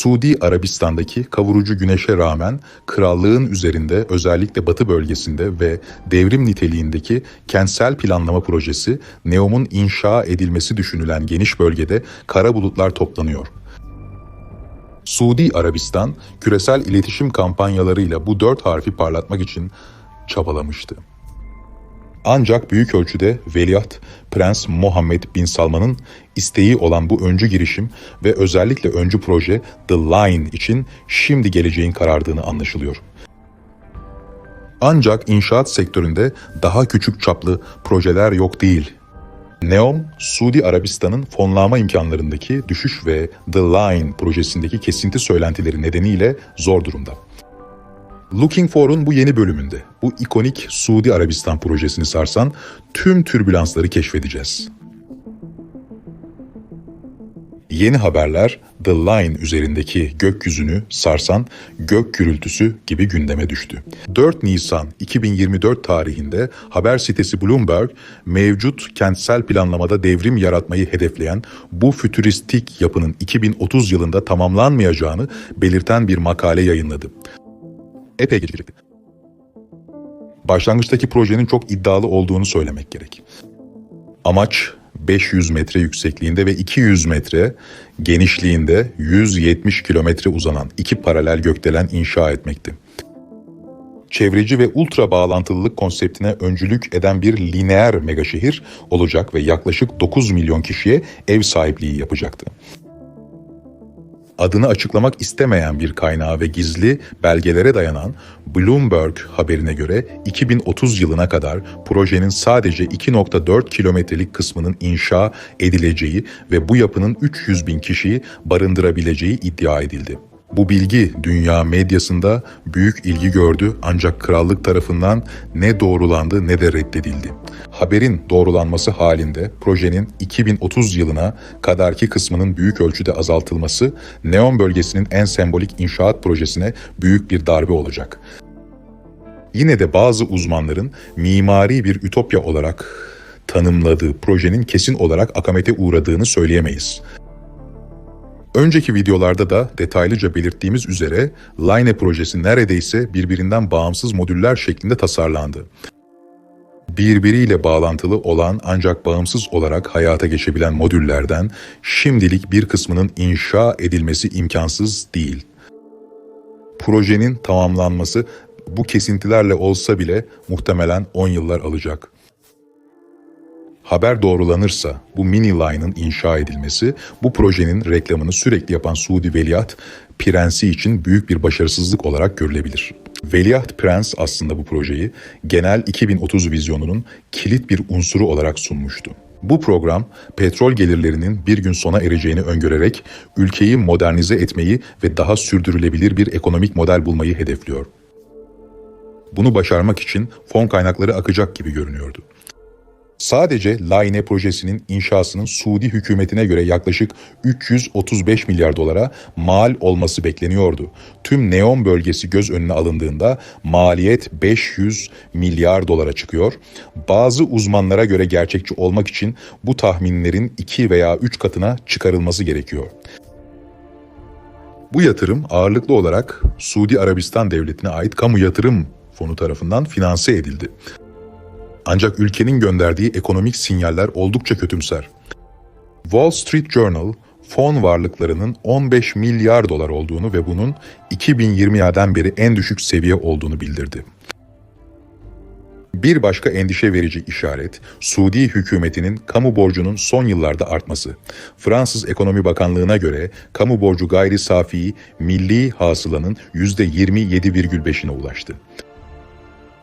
Suudi Arabistan'daki kavurucu güneşe rağmen krallığın üzerinde özellikle batı bölgesinde ve devrim niteliğindeki kentsel planlama projesi Neom'un inşa edilmesi düşünülen geniş bölgede kara bulutlar toplanıyor. Suudi Arabistan küresel iletişim kampanyalarıyla bu dört harfi parlatmak için çabalamıştı. Ancak büyük ölçüde Veliaht Prens Muhammed Bin Salman'ın isteği olan bu öncü girişim ve özellikle öncü proje The Line için şimdi geleceğin karardığını anlaşılıyor. Ancak inşaat sektöründe daha küçük çaplı projeler yok değil. Neom, Suudi Arabistan'ın fonlama imkanlarındaki düşüş ve The Line projesindeki kesinti söylentileri nedeniyle zor durumda. Looking For'un bu yeni bölümünde bu ikonik Suudi Arabistan projesini sarsan tüm türbülansları keşfedeceğiz. Yeni haberler The Line üzerindeki gökyüzünü sarsan gök gürültüsü gibi gündeme düştü. 4 Nisan 2024 tarihinde haber sitesi Bloomberg mevcut kentsel planlamada devrim yaratmayı hedefleyen bu fütüristik yapının 2030 yılında tamamlanmayacağını belirten bir makale yayınladı epey gecikecekti. Başlangıçtaki projenin çok iddialı olduğunu söylemek gerek. Amaç 500 metre yüksekliğinde ve 200 metre genişliğinde 170 kilometre uzanan iki paralel gökdelen inşa etmekti. Çevreci ve ultra bağlantılılık konseptine öncülük eden bir lineer megaşehir olacak ve yaklaşık 9 milyon kişiye ev sahipliği yapacaktı adını açıklamak istemeyen bir kaynağı ve gizli belgelere dayanan Bloomberg haberine göre 2030 yılına kadar projenin sadece 2.4 kilometrelik kısmının inşa edileceği ve bu yapının 300 bin kişiyi barındırabileceği iddia edildi. Bu bilgi dünya medyasında büyük ilgi gördü ancak krallık tarafından ne doğrulandı ne de reddedildi. Haberin doğrulanması halinde projenin 2030 yılına kadarki kısmının büyük ölçüde azaltılması Neon bölgesinin en sembolik inşaat projesine büyük bir darbe olacak. Yine de bazı uzmanların mimari bir ütopya olarak tanımladığı projenin kesin olarak akamete uğradığını söyleyemeyiz. Önceki videolarda da detaylıca belirttiğimiz üzere Line projesi neredeyse birbirinden bağımsız modüller şeklinde tasarlandı. Birbiriyle bağlantılı olan ancak bağımsız olarak hayata geçebilen modüllerden şimdilik bir kısmının inşa edilmesi imkansız değil. Projenin tamamlanması bu kesintilerle olsa bile muhtemelen 10 yıllar alacak. Haber doğrulanırsa bu mini line'ın inşa edilmesi bu projenin reklamını sürekli yapan Suudi Veliaht Prensi için büyük bir başarısızlık olarak görülebilir. Veliaht Prens aslında bu projeyi genel 2030 vizyonunun kilit bir unsuru olarak sunmuştu. Bu program petrol gelirlerinin bir gün sona ereceğini öngörerek ülkeyi modernize etmeyi ve daha sürdürülebilir bir ekonomik model bulmayı hedefliyor. Bunu başarmak için fon kaynakları akacak gibi görünüyordu. Sadece Line projesinin inşasının Suudi hükümetine göre yaklaşık 335 milyar dolara mal olması bekleniyordu. Tüm Neon bölgesi göz önüne alındığında maliyet 500 milyar dolara çıkıyor. Bazı uzmanlara göre gerçekçi olmak için bu tahminlerin 2 veya 3 katına çıkarılması gerekiyor. Bu yatırım ağırlıklı olarak Suudi Arabistan Devleti'ne ait kamu yatırım fonu tarafından finanse edildi. Ancak ülkenin gönderdiği ekonomik sinyaller oldukça kötümser. Wall Street Journal, fon varlıklarının 15 milyar dolar olduğunu ve bunun 2020'den beri en düşük seviye olduğunu bildirdi. Bir başka endişe verici işaret, Suudi hükümetinin kamu borcunun son yıllarda artması. Fransız Ekonomi Bakanlığı'na göre kamu borcu gayri safi milli hasılanın %27,5'ine ulaştı.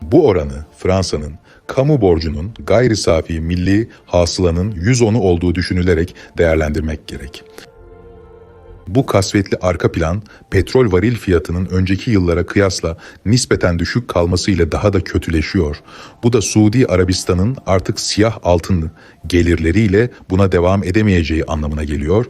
Bu oranı Fransa'nın kamu borcunun gayri safi milli hasılanın 110'u olduğu düşünülerek değerlendirmek gerek. Bu kasvetli arka plan petrol varil fiyatının önceki yıllara kıyasla nispeten düşük kalmasıyla daha da kötüleşiyor. Bu da Suudi Arabistan'ın artık siyah altın gelirleriyle buna devam edemeyeceği anlamına geliyor.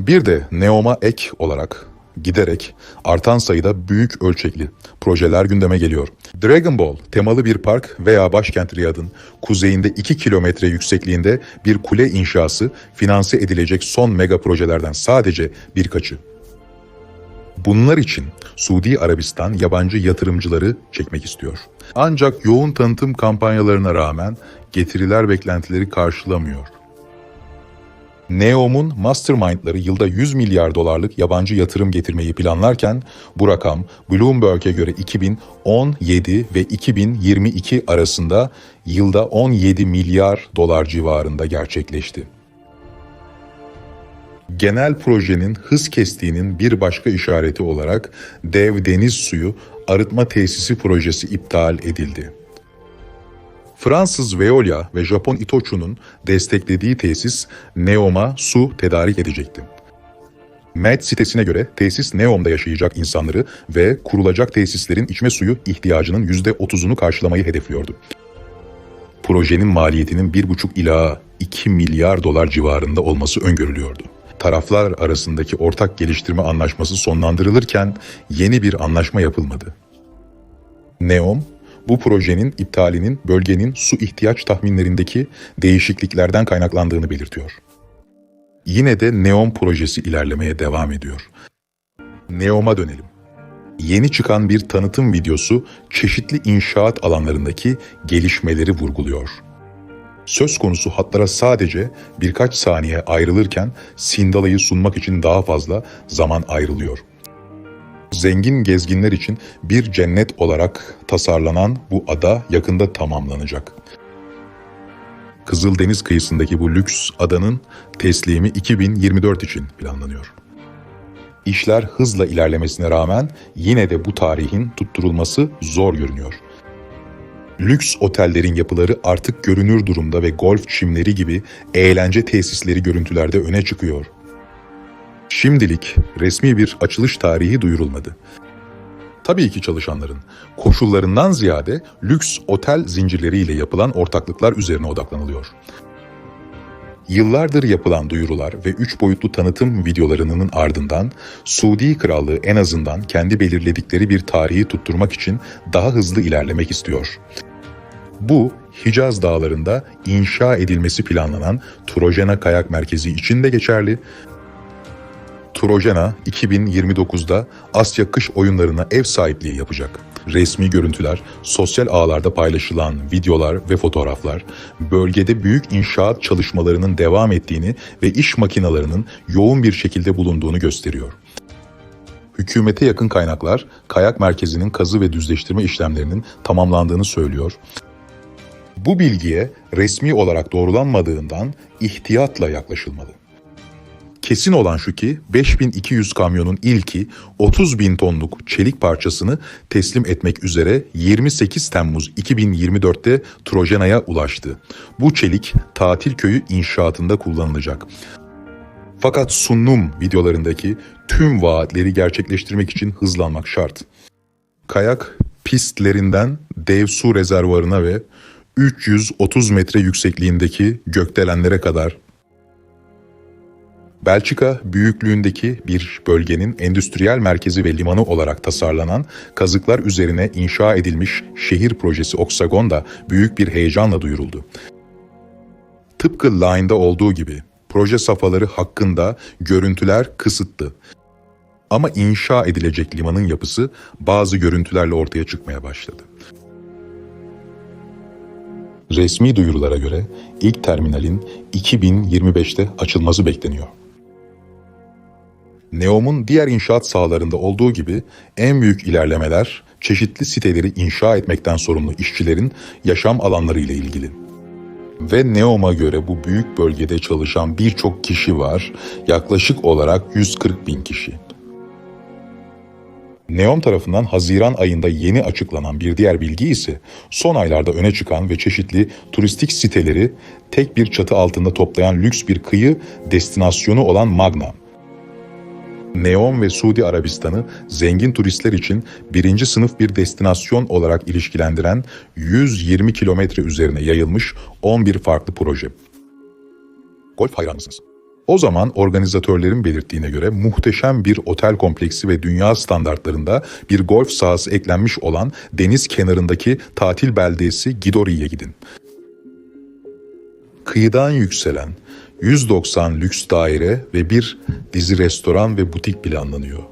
Bir de Neom'a ek olarak giderek artan sayıda büyük ölçekli projeler gündeme geliyor. Dragon Ball temalı bir park veya başkent Riyad'ın kuzeyinde 2 kilometre yüksekliğinde bir kule inşası finanse edilecek son mega projelerden sadece birkaçı. Bunlar için Suudi Arabistan yabancı yatırımcıları çekmek istiyor. Ancak yoğun tanıtım kampanyalarına rağmen getiriler beklentileri karşılamıyor. Neom'un mastermindları yılda 100 milyar dolarlık yabancı yatırım getirmeyi planlarken bu rakam Bloomberg'e göre 2017 ve 2022 arasında yılda 17 milyar dolar civarında gerçekleşti. Genel projenin hız kestiğinin bir başka işareti olarak dev deniz suyu arıtma tesisi projesi iptal edildi. Fransız Veolia ve Japon Itochu'nun desteklediği tesis Neom'a su tedarik edecekti. Med sitesine göre tesis Neom'da yaşayacak insanları ve kurulacak tesislerin içme suyu ihtiyacının %30'unu karşılamayı hedefliyordu. Projenin maliyetinin 1,5 ila 2 milyar dolar civarında olması öngörülüyordu. Taraflar arasındaki ortak geliştirme anlaşması sonlandırılırken yeni bir anlaşma yapılmadı. Neom, bu projenin iptalinin bölgenin su ihtiyaç tahminlerindeki değişikliklerden kaynaklandığını belirtiyor. Yine de Neom projesi ilerlemeye devam ediyor. Neom'a dönelim. Yeni çıkan bir tanıtım videosu çeşitli inşaat alanlarındaki gelişmeleri vurguluyor. Söz konusu hatlara sadece birkaç saniye ayrılırken Sindala'yı sunmak için daha fazla zaman ayrılıyor. Zengin gezginler için bir cennet olarak tasarlanan bu ada yakında tamamlanacak. Kızıldeniz kıyısındaki bu lüks adanın teslimi 2024 için planlanıyor. İşler hızla ilerlemesine rağmen yine de bu tarihin tutturulması zor görünüyor. Lüks otellerin yapıları artık görünür durumda ve golf çimleri gibi eğlence tesisleri görüntülerde öne çıkıyor. Şimdilik resmi bir açılış tarihi duyurulmadı. Tabii ki çalışanların koşullarından ziyade lüks otel zincirleriyle yapılan ortaklıklar üzerine odaklanılıyor. Yıllardır yapılan duyurular ve üç boyutlu tanıtım videolarının ardından Suudi Krallığı en azından kendi belirledikleri bir tarihi tutturmak için daha hızlı ilerlemek istiyor. Bu Hicaz Dağları'nda inşa edilmesi planlanan Trojena Kayak Merkezi için de geçerli. Trojena 2029'da Asya Kış Oyunlarına ev sahipliği yapacak. Resmi görüntüler, sosyal ağlarda paylaşılan videolar ve fotoğraflar bölgede büyük inşaat çalışmalarının devam ettiğini ve iş makinalarının yoğun bir şekilde bulunduğunu gösteriyor. Hükümete yakın kaynaklar kayak merkezinin kazı ve düzleştirme işlemlerinin tamamlandığını söylüyor. Bu bilgiye resmi olarak doğrulanmadığından ihtiyatla yaklaşılmalı. Kesin olan şu ki 5200 kamyonun ilki 30 bin tonluk çelik parçasını teslim etmek üzere 28 Temmuz 2024'te Trojena'ya ulaştı. Bu çelik tatil köyü inşaatında kullanılacak. Fakat Sunnum videolarındaki tüm vaatleri gerçekleştirmek için hızlanmak şart. Kayak pistlerinden dev su rezervuarına ve 330 metre yüksekliğindeki gökdelenlere kadar Belçika büyüklüğündeki bir bölgenin endüstriyel merkezi ve limanı olarak tasarlanan kazıklar üzerine inşa edilmiş şehir projesi Oksagon da büyük bir heyecanla duyuruldu. Tıpkı Line'da olduğu gibi proje safhaları hakkında görüntüler kısıtlı. Ama inşa edilecek limanın yapısı bazı görüntülerle ortaya çıkmaya başladı. Resmi duyurulara göre ilk terminalin 2025'te açılması bekleniyor. Neom'un diğer inşaat sahalarında olduğu gibi en büyük ilerlemeler çeşitli siteleri inşa etmekten sorumlu işçilerin yaşam alanları ile ilgili. Ve Neom'a göre bu büyük bölgede çalışan birçok kişi var, yaklaşık olarak 140 bin kişi. Neom tarafından Haziran ayında yeni açıklanan bir diğer bilgi ise son aylarda öne çıkan ve çeşitli turistik siteleri tek bir çatı altında toplayan lüks bir kıyı destinasyonu olan Magna. Neom ve Suudi Arabistan'ı zengin turistler için birinci sınıf bir destinasyon olarak ilişkilendiren 120 kilometre üzerine yayılmış 11 farklı proje. Golf hayran mısınız? O zaman organizatörlerin belirttiğine göre muhteşem bir otel kompleksi ve dünya standartlarında bir golf sahası eklenmiş olan deniz kenarındaki tatil beldesi Gidori'ye gidin. Kıyıdan yükselen 190 lüks daire ve bir dizi restoran ve butik planlanıyor.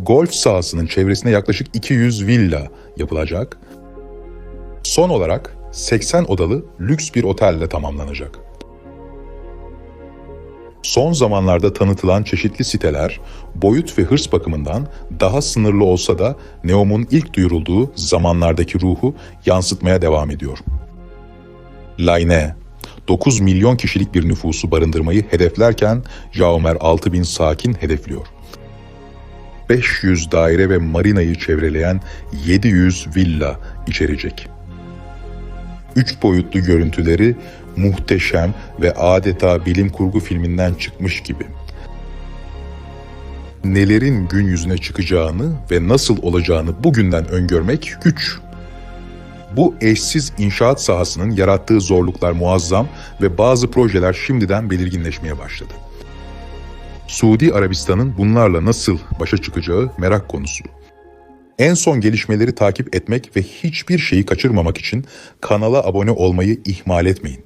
Golf sahasının çevresine yaklaşık 200 villa yapılacak. Son olarak 80 odalı lüks bir otelle tamamlanacak. Son zamanlarda tanıtılan çeşitli siteler boyut ve hırs bakımından daha sınırlı olsa da Neom'un ilk duyurulduğu zamanlardaki ruhu yansıtmaya devam ediyor. Layne 9 milyon kişilik bir nüfusu barındırmayı hedeflerken Jaumer 6000 sakin hedefliyor. 500 daire ve marinayı çevreleyen 700 villa içerecek. Üç boyutlu görüntüleri muhteşem ve adeta bilim kurgu filminden çıkmış gibi. Nelerin gün yüzüne çıkacağını ve nasıl olacağını bugünden öngörmek güç. Bu eşsiz inşaat sahasının yarattığı zorluklar muazzam ve bazı projeler şimdiden belirginleşmeye başladı. Suudi Arabistan'ın bunlarla nasıl başa çıkacağı merak konusu. En son gelişmeleri takip etmek ve hiçbir şeyi kaçırmamak için kanala abone olmayı ihmal etmeyin.